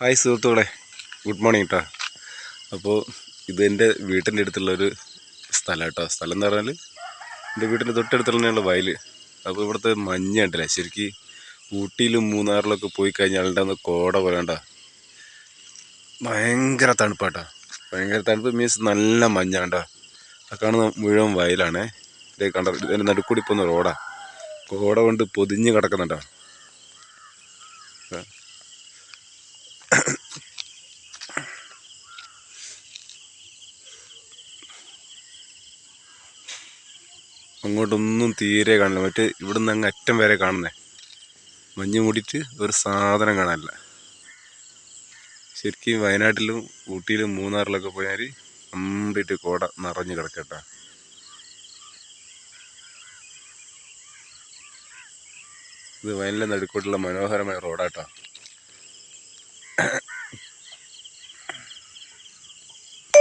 Hi സുഹൃത്തുക്കളെ. Good morning കേട്ടോ അപ്പോൾ ഇത് എന്റെ വീട്ടിന്റെ അടുത്തുള്ള ഒരു സ്ഥലം കേട്ടോ സ്ഥലം എന്ന് പറഞ്ഞാൽ എന്റെ വീട്ടിന്റെ തൊട്ടടുത്തുള്ള വയൽ അപ്പോൾ ഇവിടുത്തെ മഞ്ഞ ഉണ്ടല്ലേ ശരിക്കും ഊട്ടിയിലും മൂന്നാറിലൊക്കെ പോയി കഴിഞ്ഞാൽ അന്ന് കോട പോലെണ്ട. ഭയങ്കര തണുപ്പാട്ടോ. ഭയങ്കര തണുപ്പ് മീൻസ് നല്ല മഞ്ഞ കണ്ടോ. ആ കാണുന്ന മുഴുവൻ വയലാണേ. ഇതേ കണ്ട? ഇതിന്റെ നടുക്കൂടി പോകുന്ന റോഡാണ് കോട കൊണ്ട് പൊതിഞ്ഞ് കിടക്കുന്നുണ്ടോ. അങ്ങോട്ടൊന്നും തീരെ കാണില്ല. മറ്റേ ഇവിടുന്ന് അങ്ങ് അറ്റം വരെ കാണുന്നേ. മഞ്ഞ് മൂടിയിട്ട് ഒരു സാധനം കാണാനില്ല. ശരിക്കും വയനാട്ടിലും ഊട്ടിയിലും മൂന്നാറിലൊക്കെ പോയാൽ കംപ്ലീറ്റ് കോട നിറഞ്ഞു കിടക്കട്ടാ. ഇത് വയലിന്റെ നടുക്കോട്ടുള്ള മനോഹരമായ റോഡാട്ടോ.